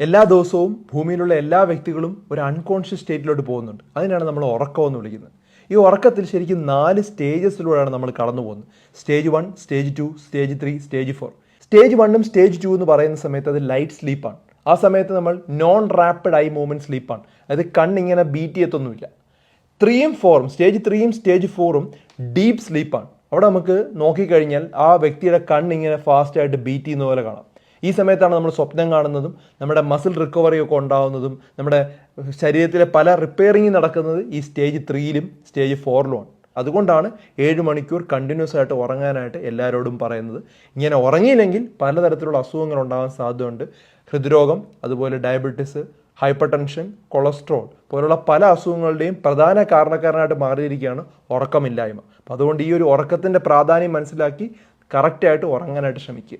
എല്ലാ ദിവസവും ഭൂമിയിലുള്ള എല്ലാ വ്യക്തികളും ഒരു അൺകോൺഷ്യസ് സ്റ്റേറ്റിലോട്ട് പോകുന്നുണ്ട്. അതിനാണ് നമ്മൾ ഉറക്കം എന്ന് വിളിക്കുന്നത്. ഈ ഉറക്കത്തിൽ ശരിക്കും നാല് സ്റ്റേജസിലൂടെയാണ് നമ്മൾ കടന്നു പോകുന്നത്. Stage one stage two stage three stage four stage വണ്ണും സ്റ്റേജ് ടു എന്ന് പറയുന്ന സമയത്ത് അത് ലൈറ്റ് സ്ലീപ്പാണ് ആ സമയത്ത് നമ്മൾ നോൺ റാപ്പിഡ് ഐ മൂവ്മെന്റ് സ്ലീപ്പാണ് അതായത് കണ്ണിങ്ങനെ ബീറ്റ് ചെയ്യത്തൊന്നുമില്ല. ത്രീയും ഫോറും സ്റ്റേജ് ത്രീയും സ്റ്റേജ് ഫോറും ഡീപ്പ് സ്ലീപ്പാണ് അവിടെ നമുക്ക് നോക്കിക്കഴിഞ്ഞാൽ ആ വ്യക്തിയുടെ കണ്ണിങ്ങനെ ഫാസ്റ്റായിട്ട് ബീറ്റ് ചെയ്യുന്ന പോലെ കാണാം. ഈ സമയത്താണ് നമ്മൾ സ്വപ്നം കാണുന്നതും നമ്മുടെ മസിൽ റിക്കവറി ഒക്കെ ഉണ്ടാകുന്നതും നമ്മുടെ ശരീരത്തിലെ പല റിപ്പയറിങ് നടക്കുന്നത് ഈ സ്റ്റേജ് ത്രീയിലും സ്റ്റേജ് ഫോറിലുമാണ് അതുകൊണ്ടാണ് ഏഴ് മണിക്കൂർ കണ്ടിന്യൂസ് ആയിട്ട് ഉറങ്ങാനായിട്ട് എല്ലാവരോടും പറയുന്നത്. ഇങ്ങനെ ഉറങ്ങിയില്ലെങ്കിൽ പലതരത്തിലുള്ള അസുഖങ്ങൾ ഉണ്ടാകാൻ സാധ്യതയുണ്ട്. ഹൃദ്രോഗം അതുപോലെ ഡയബറ്റിസ് ഹൈപ്പർ ടെൻഷൻ കൊളസ്ട്രോൾ പോലുള്ള പല അസുഖങ്ങളുടെയും പ്രധാന കാരണക്കാരനായിട്ട് മാറിയിരിക്കുകയാണ് ഉറക്കമില്ലായ്മ. അപ്പോൾ അതുകൊണ്ട് ഈ ഒരു ഉറക്കത്തിന്റെ പ്രാധാന്യം മനസ്സിലാക്കി കറക്റ്റായിട്ട് ഉറങ്ങാനായിട്ട് ശ്രമിക്കുക.